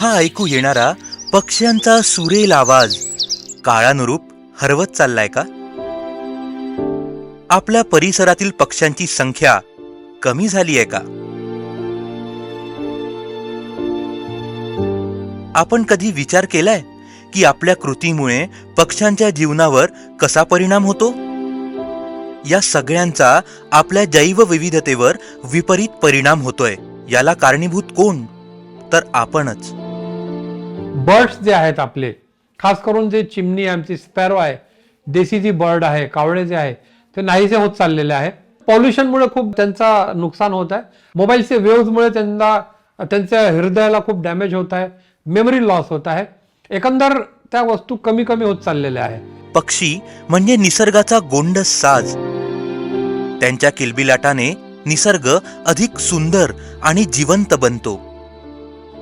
हा ऐकू येणारा पक्ष्यांचा सुरेल आवाज. काळानुरूप हरवत चाललाय का? आपल्या परिसरातील पक्ष्यांची संख्या कमी झाली आहे का? आपण कधी विचार केलाय की आपल्या कृतीमुळे पक्ष्यांच्या जीवनावर कसा परिणाम होतो? या सगळ्यांचा आपल्या जैवविविधतेवर विपरीत परिणाम होतोय. याला कारणीभूत कोण? तर आपणच. बर्ड्स जे आहेत आपले खास करून जे चिमणी आमची स्पॅरो आहे देशी जी बर्ड आहे कावळे जे आहे ते नाहीसे होत चाललेले आहे. पॉल्युशनमुळे खूप त्यांचा नुकसान होत आहे. मोबाईलचे वेव्हजमुळे त्यांना त्यांच्या हृदयाला खूप डॅमेज होत आहे. मेमरी लॉस होत आहे. एकंदर त्या वस्तू कमी कमी होत चाललेल्या आहे पक्षी म्हणजे निसर्गाचा गोंडस साज. त्यांच्या किलबिलाटाने निसर्ग अधिक सुंदर आणि जिवंत बनतो.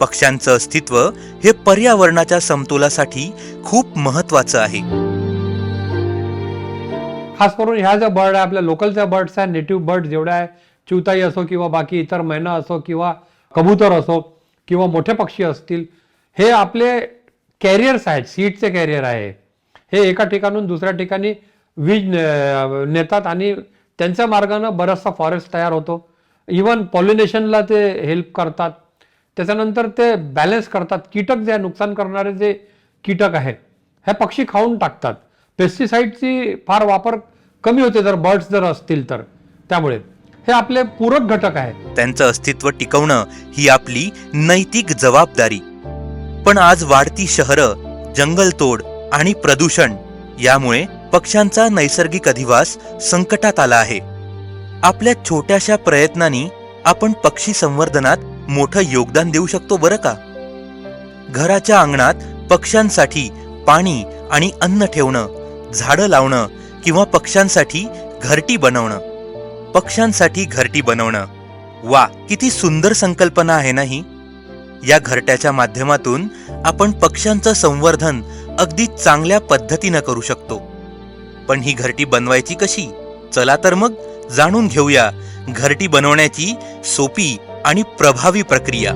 पक्ष्यांचं अस्तित्व हे पर्यावरणाच्या समतोलासाठी खूप महत्वाचं आहे. खास करून ह्या ज्या बर्ड आहे आपल्या लोकलच्या बर्ड्स आहे नेटिव्ह बर्ड जेवढ्या आहे चिवताई असो किंवा बाकी इतर मैना असो किंवा कबूतर असो किंवा मोठे पक्षी असतील हे आपले कॅरियर्स आहेत सीटचे कॅरियर आहे. हे एका ठिकाणून दुसऱ्या ठिकाणी वीज नेतात आणि त्यांच्या मार्गानं बराचसा फॉरेस्ट तयार होतो. इवन पॉलिनेशनला ते हेल्प करतात. त्याच्यानंतर ते बॅलन्स करतात. कीटक जे आहे, नुकसान करणारे जे कीटक आहेत हे पक्षी खाऊन टाकतात. पेस्टिसाईडची फार वापर कमी होते जर बर्ड्स जर असतील तर. त्यामुळे हे आपले पूरक घटक आहेत. त्यांचं अस्तित्व टिकवणं ही आपली नैतिक जबाबदारी. पण आज वाढती शहरं जंगलतोड आणि प्रदूषण यामुळे पक्ष्यांचा नैसर्गिक अधिवास संकटात आला आहे. आपल्या छोट्याशा प्रयत्नांनी आपण पक्षी संवर्धनात मोठं योगदान देऊ शकतो बरं का? घराच्या अंगणात पक्ष्यांसाठी पाणी आणि अन्न ठेवणं झाडं लावणं किंवा पक्ष्यांसाठी घरटी बनवणं. पक्ष्यांसाठी घरटी बनवणं. वा किती सुंदर संकल्पना आहे नाही? या घरट्याच्या माध्यमातून आपण पक्ष्यांचं संवर्धन अगदी चांगल्या पद्धतीनं करू शकतो. पण ही घरटी बनवायची कशी? चला तर मग जाणून घेऊया. घरटी बनवण्याची सोपी आणि प्रभावी प्रक्रिया.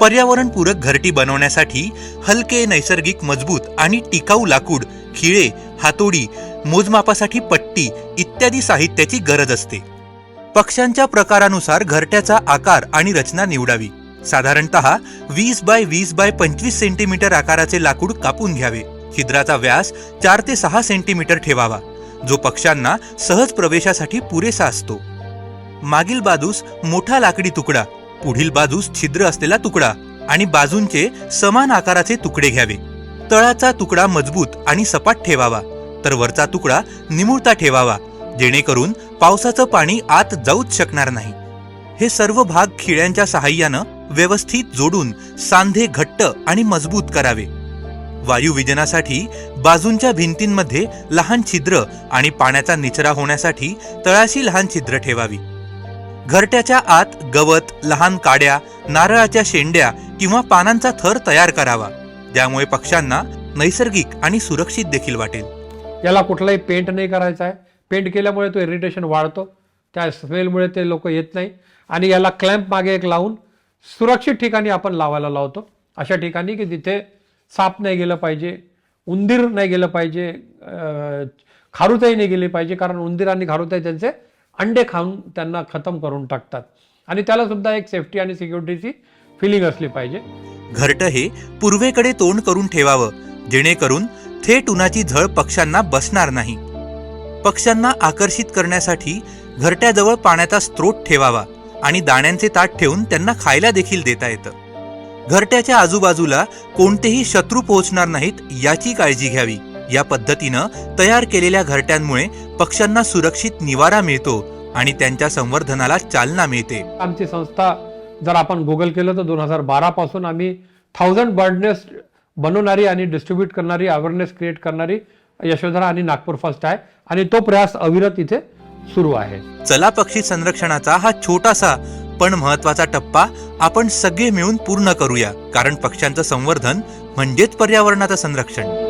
पर्यावरणपूरक घरटी बनवण्यासाठी हलके नैसर्गिक मजबूत आणि टिकाऊ लाकूड खिळे हातोडी मोजमापासाठी पट्टी इत्यादी साहित्याची गरज असते. पक्ष्यांच्या प्रकारानुसार घरट्याचा आकार आणि रचना निवडावी. साधारणत वीस बाय वीस बाय पंचवीस सेंटीमीटर आकाराचे लाकूड कापून घ्यावे. छिद्राचा व्यास चार ते सहा सेंटीमीटर ठेवावा. जो पक्ष्यांना सहज प्रवेशासाठी पुरेसा असतो. मागील बाजूस मोठा लाकडी तुकडा पुढील बाजूस छिद्र असलेला तुकडा आणि बाजूंचे समान आकाराचे तुकडे घ्यावे. तळाचा तुकडा मजबूत आणि सपाट ठेवावा तर वरचा तुकडा निमुळता ठेवावा जेणेकरून पावसाचं पाणी आत जाऊच शकणार नाही. हे सर्व भाग खिळ्यांच्या सहाय्यानं व्यवस्थित जोडून सांधे घट्ट आणि मजबूत करावे. वायुविजनासाठी बाजूंच्या भिंतींमध्ये लहान छिद्र आणि पाण्याचा निचरा होण्यासाठी तळाशी लहान छिद्र ठेवावी. घरट्याच्या आत गवत लहान काड्या नारळाच्या शेंड्या किंवा पानांचा थर तयार करावा. ज्यामुळे पक्ष्यांना नैसर्गिक आणि सुरक्षित देखील वाटेल. याला कुठलाही पेंट नाही करायचा आहे. पेंट केल्यामुळे तो इरिटेशन वाढतो. त्या स्मेलमुळे ते लोक येत नाही. आणि याला क्लॅम्प मागे एक लावून सुरक्षित ठिकाणी आपण लावायला लावतो. अशा ठिकाणी की तिथे साप नाही गेलं पाहिजे उंदीर नाही गेलं पाहिजे खारुताई नाही गेली पाहिजे कारण उंदीर आणि खारुताई त्यांचे अंडे खाऊन त्यांना खतम करून टाकतात. आणि त्याला सुद्धा एक सेफ्टी आणि सिक्युरिटीची फिलिंग असली पाहिजे. घरटं हे पूर्वेकडे तोंड करून ठेवावं जेणेकरून थेट उन्हाची झळ पक्ष्यांना बसणार नाही. पक्ष्यांना आकर्षित करण्यासाठी घरट्याजवळ पाण्याचा स्त्रोत ठेवावा आणि दाण्यांचे ताट ठेवून त्यांना खायला देखील देता येतं. घरट्याच्या आजूबाजूला कोणतेही शत्रू पोहोचणार नाहीत याची काळजी घ्यावी. या पद्धतीनं तयार केलेल्या घरट्यांमुळे पक्ष्यांना सुरक्षित निवारा मिळतो आणि त्यांच्या संवर्धनाला चालना मिळते. आमची संस्था जर आपण गुगल केलं तर दोन हजार बारा पासून आम्ही थाउजंड बर्डनेस बनवणारी आणि डिस्ट्रीब्यूट करणारी अवेअरनेस क्रिएट करणारी यशोधरा आणि नागपूर फर्स्ट आहे आणि तो प्रयास अविरत इथे सुरू आहे. चला पक्षी संरक्षणाचा हा छोटासा पण महत्त्वाचा टप्पा आपण सगळे मिळून पूर्ण करूया कारण पक्ष्यांचं संवर्धन म्हणजेच पर्यावरणाचं संरक्षण.